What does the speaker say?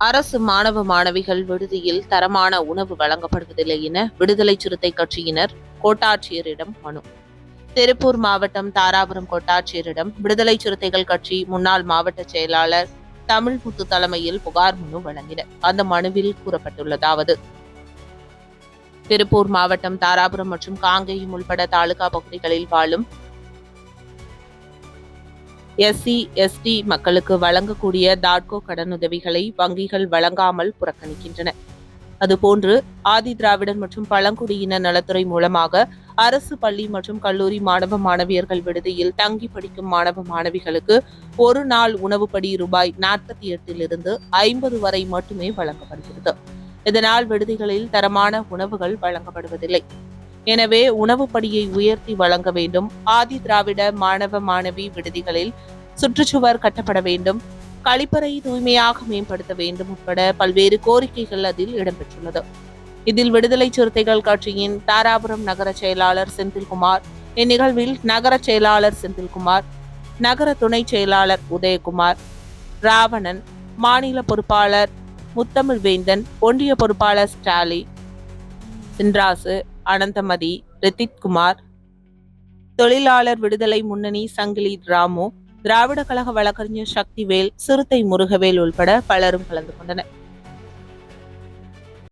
அரசு மாணவ மாணவிகள் விடுதியில் தரமான உணவு வழங்கப்படுவதில்லை என விடுதலை சிறுத்தை கட்சியினர் கோட்டாட்சியரிடம் மனு. திருப்பூர் மாவட்டம் தாராபுரம் கோட்டாட்சியரிடம் விடுதலை சிறுத்தைகள் கட்சி முன்னாள் மாவட்ட செயலாளர் தமிழ் முத்து தலைமையில் புகார் மனு வழங்கினர். அந்த மனுவில் கூறப்பட்டுள்ளதாவது திருப்பூர் மாவட்டம் தாராபுரம் மற்றும் காங்கேயம் உள்பட தாலுகா பகுதிகளில் வாழும் எஸ்சி எஸ்டி மக்களுக்கு வழங்கக்கூடிய தாட்கோ கடனுதவிகளை வங்கிகள் வழங்காமல் புறக்கணிக்கின்றன. அதுபோன்று ஆதி திராவிடர் மற்றும் பழங்குடியின நலத்துறை மூலமாக அரசு பள்ளி மற்றும் கல்லூரி மாணவ மாணவியர்கள் விடுதியில் தங்கி படிக்கும் மாணவ மாணவிகளுக்கு ஒரு நாள் உணவுப்படி ரூபாய் நாற்பத்தி எட்டிலிருந்து ஐம்பது வரை மட்டுமே வழங்கப்படுகிறது. இதனால் விடுதிகளில் தரமான உணவுகள் வழங்கப்படுவதில்லை. எனவே உணவுப்படியை உயர்த்தி வழங்க வேண்டும். ஆதி திராவிட மாணவ மாணவி விடுதிகளில் சுற்றுச்சுவர் கட்டப்பட வேண்டும். கழிப்பறை தூய்மையாக மேம்படுத்த வேண்டும் உட்பட பல்வேறு கோரிக்கைகள் அதில் இடம்பெற்றுள்ளது. இதில் விடுதலை சிறுத்தைகள் கட்சியின் தாராபுரம் நகர செயலாளர் செந்தில்குமார் இந்நிகழ்வில் நகர செயலாளர் செந்தில்குமார் நகர துணை செயலாளர் உதயகுமார் ராவணன் மாநில பொறுப்பாளர் முத்தமிழ் வேந்தன் ஒன்றிய பொறுப்பாளர் ஸ்டாலி சின்ராசு அனந்தமதி ரித்திக் குமார் தொழிலாளர் விடுதலை முன்னணி சங்கிலி ராமு திராவிட கழக வழக்கறிஞர் சக்திவேல் சிறுத்தை முருகவேல் உள்பட பலரும் கலந்து கொண்டனர்.